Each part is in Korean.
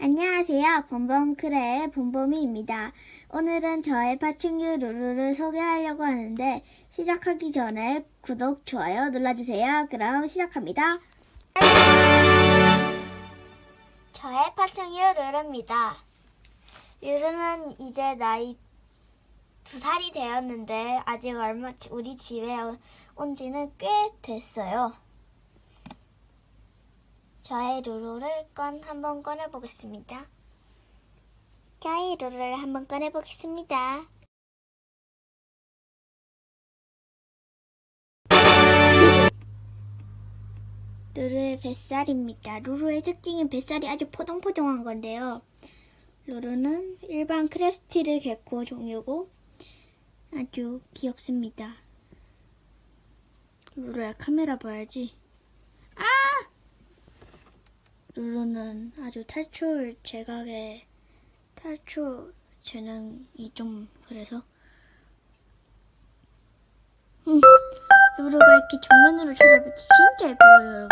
안녕하세요. 범범크레의 범범이입니다. 오늘은 저의 파충류 루루를 소개하려고 하는데 시작하기 전에 구독, 좋아요 눌러주세요. 그럼 시작합니다. 저의 파충류 루루입니다. 루루는 이제 나이 두 살이 되었는데 아직 얼마 우리 집에 온 지는 꽤 됐어요. 저의 루루를 건 한번 꺼내 보겠습니다. 저의 루루를 한번 꺼내 보겠습니다. 루루의 뱃살입니다. 루루의 특징은 뱃살이 아주 포동포동한 건데요. 루루는 일반 크레스티드 개코 종류고 아주 귀엽습니다. 루루야 카메라 봐야지. 루루는 아주 탈출 제각의 탈출 재능이 좀 그래서 음, 루루가 이렇게 정면으로 때 진짜 예뻐요 여러분.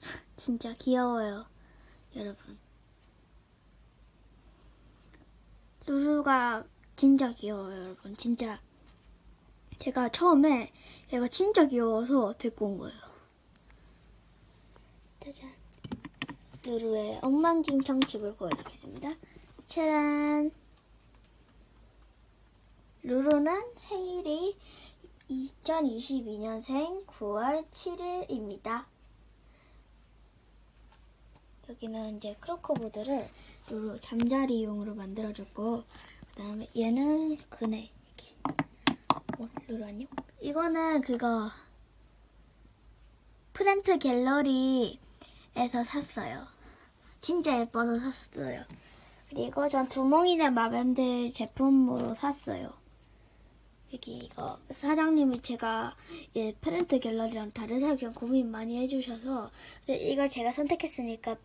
진짜 귀여워요 여러분 루루가 진짜 귀여워요, 여러분. 진짜. 제가 처음에 얘가 진짜 귀여워서 데리고 온 거예요. 짜잔. 루루의 엉망진창 집을 보여드리겠습니다. 짜잔. 루루는 생일이 2022년생 9월 7일입니다. 여기는 이제 크로커보드를 루루 잠자리용으로 만들어줬고 그다음에 얘는 그네 이렇게 어, 루루 안녕? 이거는 그거 프렌트 갤러리에서 샀어요. 진짜 예뻐서 샀어요. 그리고 전 두멍이네 마뱀들 제품으로 샀어요. 여기 이거 사장님이 제가 예, 프렌트 갤러리랑 다른 사람 고민 많이 해주셔서 이걸 제가 선택했으니까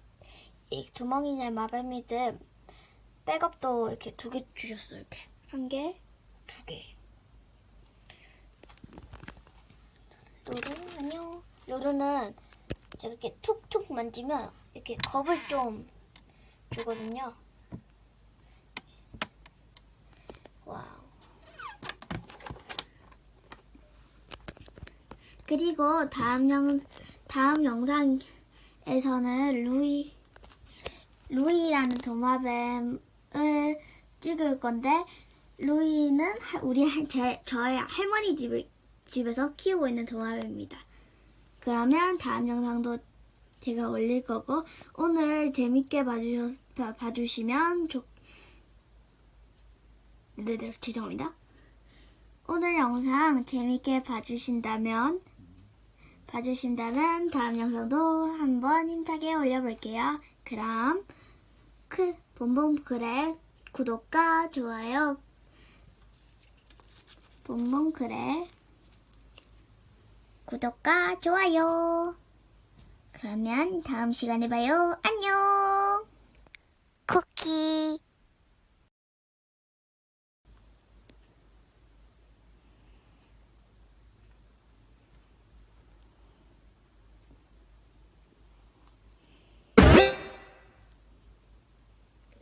이 두멍이냐 마뱀이든 백업도 이렇게 두 개 주셨어요. 이렇게 한 개, 두 개. 로루 안녕. 로루는 제가 이렇게 툭툭 만지면 이렇게 겁을 좀 주거든요. 와우. 그리고 다음 영 다음 영상에서는 루이 루이라는 도마뱀을 찍을 건데 루이는 하- 우리 할- 제, 저의 할머니 집, 집에서 키우고 있는 도마뱀입니다. 그러면 다음 영상도 제가 올릴 거고 오늘 재밌게 봐주셔, 봐- 봐주시면 좋... 네네 죄송합니다. 오늘 영상 재밌게 봐주신다면 봐주신다면 다음 영상도 한번 힘차게 올려볼게요. 그럼 크 봄봄 그래. 구독과 좋아요. 봄봄 그래. 구독과 좋아요. 그러면 다음 시간에 봐요. 안녕. 쿠키